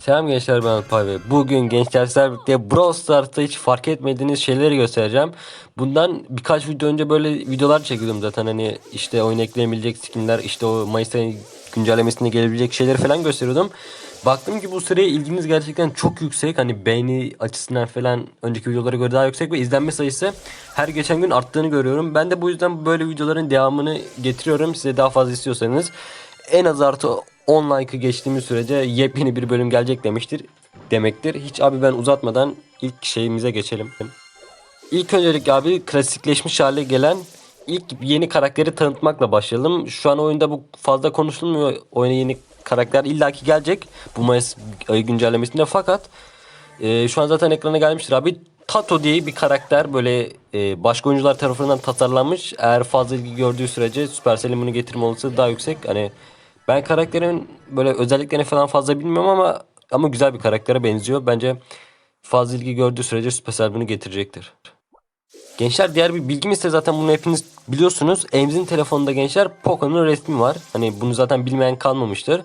Selam gençler ben Alpay ve bugün gençler sizlerle birlikte Brawl Stars'ta hiç fark etmediğiniz şeyleri göstereceğim. Bundan birkaç video önce böyle videolar çekiyordum zaten hani işte oyuna eklenebilecek skinler işte o Mayıs ayı güncellemesinde gelebilecek şeyleri falan gösteriyordum. Baktım ki bu sıraya ilginiz gerçekten çok yüksek. Hani beğeni açısından falan önceki videolara göre daha yüksek ve izlenme sayısı her geçen gün arttığını görüyorum. Ben de bu yüzden böyle videoların devamını getiriyorum. Size daha fazla istiyorsanız en az artı 10 like'ı geçtiğimiz sürece yepyeni bir bölüm gelecek demiştir demektir. Hiç abi ben uzatmadan ilk şeyimize geçelim. İlk öncelikle abi klasikleşmiş hale gelen ilk yeni karakteri tanıtmakla başlayalım. Şu an oyunda bu fazla konuşulmuyor. Oyuna yeni karakter illaki gelecek bu Mayıs ayı güncellemesinde fakat e, şu an zaten ekrana gelmiştir abi. Tato diye bir karakter böyle e, başka oyuncular tarafından tasarlanmış. Eğer fazla ilgi gördüğü sürece Supercell'in bunu getirme olasılığı daha yüksek. Hani ben karakterin böyle özelliklerini falan fazla bilmiyorum ama ama güzel bir karaktere benziyor. Bence fazla ilgi gördüğü sürece Supercell bunu getirecektir. Gençler diğer bir bilgim ise zaten bunu hepiniz biliyorsunuz. Emzin telefonunda gençler Poco'nun resmi var. Hani bunu zaten bilmeyen kalmamıştır.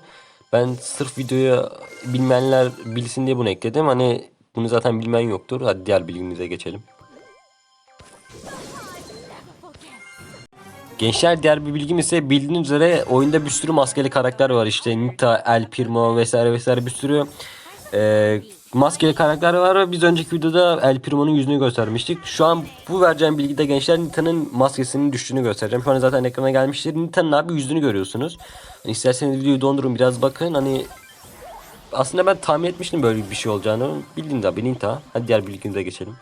Ben sırf videoyu bilmeyenler bilsin diye bunu ekledim. Hani bunu zaten bilmeyen yoktur. Hadi diğer bilgimize geçelim. Gençler diğer bir bilgim ise bildiğiniz üzere oyunda bir sürü maskeli karakter var. İşte Nita, El Primo vesaire vesaire bir sürü e, maskeli karakter var. Biz önceki videoda El Primo'nun yüzünü göstermiştik. Şu an bu vereceğim bilgide gençler Nita'nın maskesinin düştüğünü göstereceğim. Şu an zaten ekrana gelmiştir. Nita'nın abi yüzünü görüyorsunuz. Hani isterseniz videoyu dondurun biraz bakın. Hani aslında ben tahmin etmiştim böyle bir şey olacağını. Bildiğiniz abi Nita. Hadi diğer bilgimize geçelim.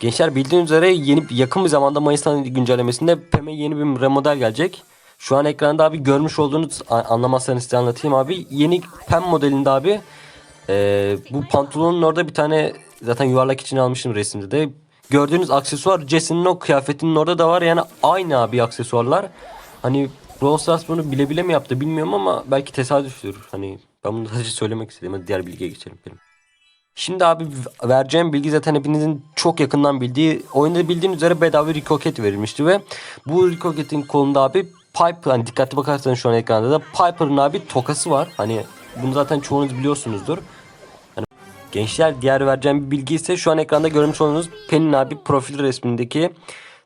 Gençler bildiğiniz üzere yeni yakın bir zamanda Mayıs ayı güncellemesinde Pem'e yeni bir remodel gelecek. Şu an ekranda abi görmüş olduğunuz anlamazsanız size anlatayım abi. Yeni Pem modelinde abi e, bu pantolonun orada bir tane zaten yuvarlak için almışım resimde de. Gördüğünüz aksesuar Jesse'nin o kıyafetinin orada da var. Yani aynı abi aksesuarlar. Hani Brawl Stars bunu bile bile mi yaptı bilmiyorum ama belki tesadüftür. Hani ben bunu sadece söylemek istedim. Hadi diğer bilgiye geçelim. Benim. Şimdi abi vereceğim bilgi zaten hepinizin çok yakından bildiği oyunda bildiğiniz üzere bedava Rick Rocket verilmişti ve bu Rick Rocket'in kolunda abi Piper hani dikkatli bakarsanız şu an ekranda da Piper'ın abi tokası var. Hani bunu zaten çoğunuz biliyorsunuzdur. Hani gençler diğer vereceğim bir bilgi ise şu an ekranda görmüş olduğunuz Pen'in abi profil resmindeki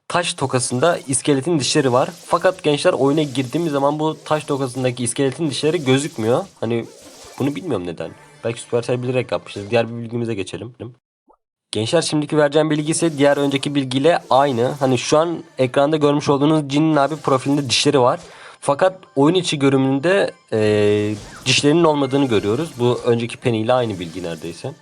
taş tokasında iskeletin dişleri var. Fakat gençler oyuna girdiğimiz zaman bu taş tokasındaki iskeletin dişleri gözükmüyor. Hani bunu bilmiyorum neden. Belki Supercell bilerek yapmıştır. Diğer bir bilgimize geçelim. Gençler şimdiki vereceğim bilgi ise diğer önceki bilgiyle aynı. Hani şu an ekranda görmüş olduğunuz Jin'in abi profilinde dişleri var. Fakat oyun içi görünümünde eee, dişlerinin olmadığını görüyoruz. Bu önceki Penny ile aynı bilgi neredeyse.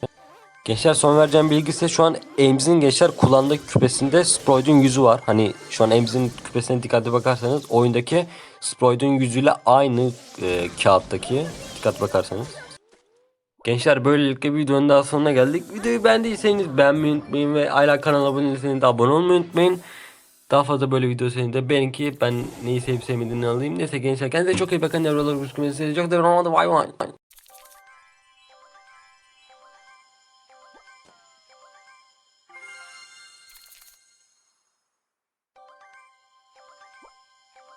Gençler son vereceğim bilgi ise şu an Ames'in gençler kullandığı küpesinde Sprout'un yüzü var. Hani şu an Ames'in küpesine dikkatli bakarsanız oyundaki Sprout'un yüzüyle aynı e, kağıttaki dikkat bakarsanız. Gençler böylelikle bir videonun daha sonuna geldik. Videoyu beğendiyseniz beğenmeyi unutmayın ve hala kanala abone değilseniz de abone olmayı unutmayın. Daha fazla böyle video senin de beğenin ki ben neyi sevip sevmediğini alayım. Neyse gençler kendinize çok iyi bakın. Görüşmek üzere. Çok da bay bay.